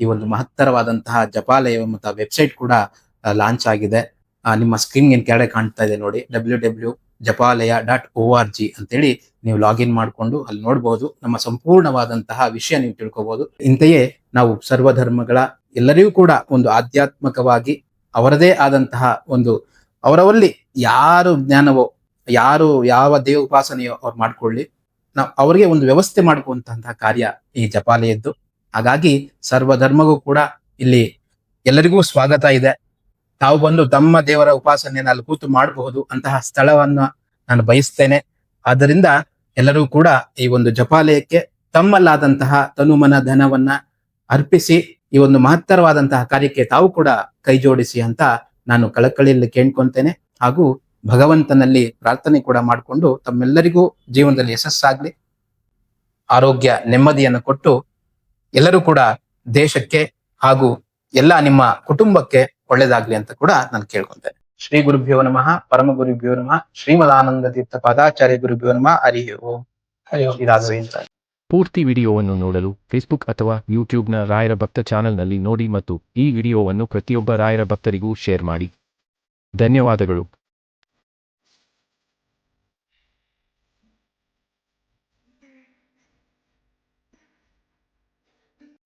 ಈ ಒಂದು ಮಹತ್ತರವಾದಂತಹ ಜಪಾಲಯ ಮತ್ತು ವೆಬ್ಸೈಟ್ ಕೂಡ ಲಾಂಚ್ ಆಗಿದೆ. ನಿಮ್ಮ ಸ್ಕ್ರೀನ್ ಏನ್ ಕೆಳಗೆ ಕಾಣ್ತಾ ಇದೆ ನೋಡಿ, W W ಜಪಾಲಯ dot O R G ಅಂತೇಳಿ ನೀವು ಲಾಗಿನ್ ಮಾಡಿಕೊಂಡು ಅಲ್ಲಿ ನೋಡಬಹುದು ನಮ್ಮ ಸಂಪೂರ್ಣವಾದಂತಹ ವಿಷಯ ನೀವು ತಿಳ್ಕೊಬಹುದು ಇಂತೆಯೇ ನಾವು ಸರ್ವಧರ್ಮಗಳ ಎಲ್ಲರಿಗೂ ಕೂಡ ಒಂದು ಆಧ್ಯಾತ್ಮಕವಾಗಿ ಅವರದೇ ಆದಂತಹ ಒಂದು ಅವರವರಲ್ಲಿ ಯಾರು ಜ್ಞಾನವೋ, ಯಾರು ಯಾವ ದೇವ ಉಪಾಸನೆಯೋ ಅವ್ರು ಮಾಡ್ಕೊಳ್ಳಿ. ನಾವು ಅವರಿಗೆ ಒಂದು ವ್ಯವಸ್ಥೆ ಮಾಡ್ಕೊಂತಹ ಕಾರ್ಯ ಈ ಜಪಾಲಯದ್ದು. ಹಾಗಾಗಿ ಸರ್ವಧರ್ಮಗೂ ಕೂಡ ಇಲ್ಲಿ ಎಲ್ಲರಿಗೂ ಸ್ವಾಗತ ಇದೆ. ತಾವು ಬಂದು ತಮ್ಮ ದೇವರ ಉಪಾಸನೆಯನ್ನು ಅಲ್ಲಿ ಕೂತು ಮಾಡಬಹುದು ಅಂತಹ ಸ್ಥಳವನ್ನ ನಾನು ಬಯಸ್ತೇನೆ. ಆದ್ದರಿಂದ ಎಲ್ಲರೂ ಕೂಡ ಈ ಒಂದು ಜಪಾಲಯಕ್ಕೆ ತಮ್ಮಲ್ಲಾದಂತಹ ತನುಮನ ಧನವನ್ನ ಅರ್ಪಿಸಿ ಈ ಒಂದು ಮಹತ್ತರವಾದಂತಹ ಕಾರ್ಯಕ್ಕೆ ತಾವು ಕೂಡ ಕೈಜೋಡಿಸಿ ಅಂತ ನಾನು ಕಳಕಳಿಯಲ್ಲಿ ಕೇಳ್ಕೊಂತೇನೆ ಹಾಗೂ ಭಗವಂತನಲ್ಲಿ ಪ್ರಾರ್ಥನೆ ಕೂಡ ಮಾಡಿಕೊಂಡು ತಮ್ಮೆಲ್ಲರಿಗೂ ಜೀವನದಲ್ಲಿ ಯಶಸ್ಸಾಗ್ಲಿ. ಆರೋಗ್ಯ ನೆಮ್ಮದಿಯನ್ನು ಕೊಟ್ಟು ಎಲ್ಲರೂ ಕೂಡ ದೇಶಕ್ಕೆ ಹಾಗೂ ಎಲ್ಲ ನಿಮ್ಮ ಕುಟುಂಬಕ್ಕೆ ಒಳ್ಳೇದಾಗ್ಲಿ ಅಂತ ಕೂಡ ನಾನು ಕೇಳ್ಕೊಂತೇನೆ ಶ್ರೀ ಗುರುಭ್ಯೋ ನಮಃ ಪರಮ ಗುರುಭ್ಯೋ ನಮಃ ಶ್ರೀಮದಾನಂದ ತೀರ್ಥ ಪಾದಾಚಾರ್ಯ ಗುರುಭ್ಯೋ ನಮಃ ಹರಿ ಓಂ. ಪೂರ್ತಿ ವಿಡಿಯೋವನ್ನು ನೋಡಲು ಫೇಸ್ಬುಕ್ ಅಥವಾ ಯೂಟ್ಯೂಬ್ನ ರಾಯರ ಭಕ್ತ ಚಾನೆಲ್ನಲ್ಲಿ ನೋಡಿ ಮತ್ತು ಈ ವಿಡಿಯೋವನ್ನು ಪ್ರತಿಯೊಬ್ಬ ರಾಯರ ಭಕ್ತರಿಗೂ ಶೇರ್ ಮಾಡಿ. ಧನ್ಯವಾದಗಳು.